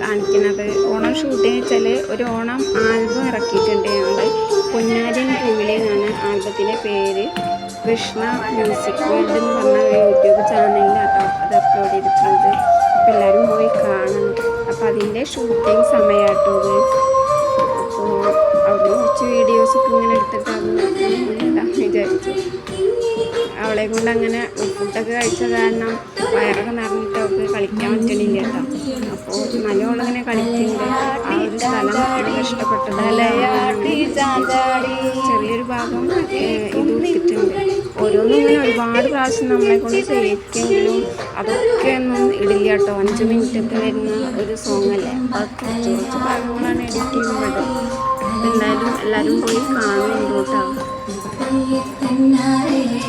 കാണിക്കുന്നത്. ഓണം ഷൂട്ടിങ് വെച്ചാൽ ഒരു ഓണം ആൽബം ഇറക്കിയിട്ടുണ്ട്. ഞങ്ങൾ പൊന്നാരിൻ പൂവിലെ എന്നാണ് ആൽബത്തിന്റെ പേര്. കൃഷ്ണ മ്യൂസിക് വേൾഡ് എന്ന് പറഞ്ഞ യൂട്യൂബ് ചാനലിലാട്ടോ അത് അപ്ലോഡ് ചെയ്തിട്ടുണ്ട് അപ്പോൾ എല്ലാവരും പോയി കാണണം. അപ്പോൾ അതിന്റെ ഷൂട്ടിങ് സമയമാട്ടോ ഇത് അപ്പോൾ അവിടെ കുറച്ച് വീഡിയോസൊക്കെ ഇങ്ങനെ എടുത്തിട്ട് അതൊന്ന് ഇടാൻ വിചാരിച്ചു. അവളെ കൊണ്ട് അങ്ങനെ ഫുഡൊക്കെ കഴിച്ച കാരണം വയറൊക്കെ നിറഞ്ഞിട്ട് അവൾക്ക് കളിക്കാൻ പറ്റുന്നില്ല കേട്ടോ. അപ്പോൾ നല്ലോണം കളിക്കുന്നുണ്ട്. ആ ഒരു സ്ഥലം ഇഷ്ടപ്പെട്ടത് ചെറിയൊരു ഭാഗം ഇത് കൊടുത്തിട്ടുണ്ട്. ഓരോന്നും ഇങ്ങനെ ഒരുപാട് പ്രാവശ്യം നമ്മളെ കൊണ്ട് ചെയ്യിക്കെങ്കിലും അതൊക്കെ ഒന്നും ഇടില്ല കേട്ടോ. അഞ്ച് മിനിറ്റ് ഒക്കെ വരുന്ന ഒരു സോങ് അല്ലേ? അപ്പോൾ കുറച്ച് ഭാഗങ്ങളാണ് എഡിറ്റ് ചെയ്യുന്നത്. എന്തായാലും എല്ലാവരും പോയി കാണുന്നുണ്ട് കേട്ടോ.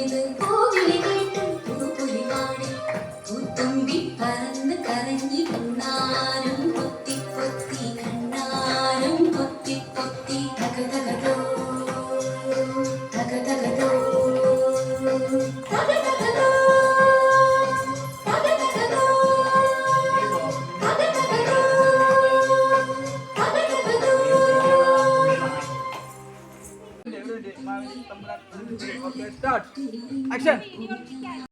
പാടം കൊയ്ത് കോവിലി കേട്ട് പൂപ്പൊലി പാടി. പൂത്തുമ്പി പൊത്തി പൊത്തി കണ്ണാരും പൊത്തി പൊത്തി തകതകതോ തകതകതോ തക एक्शन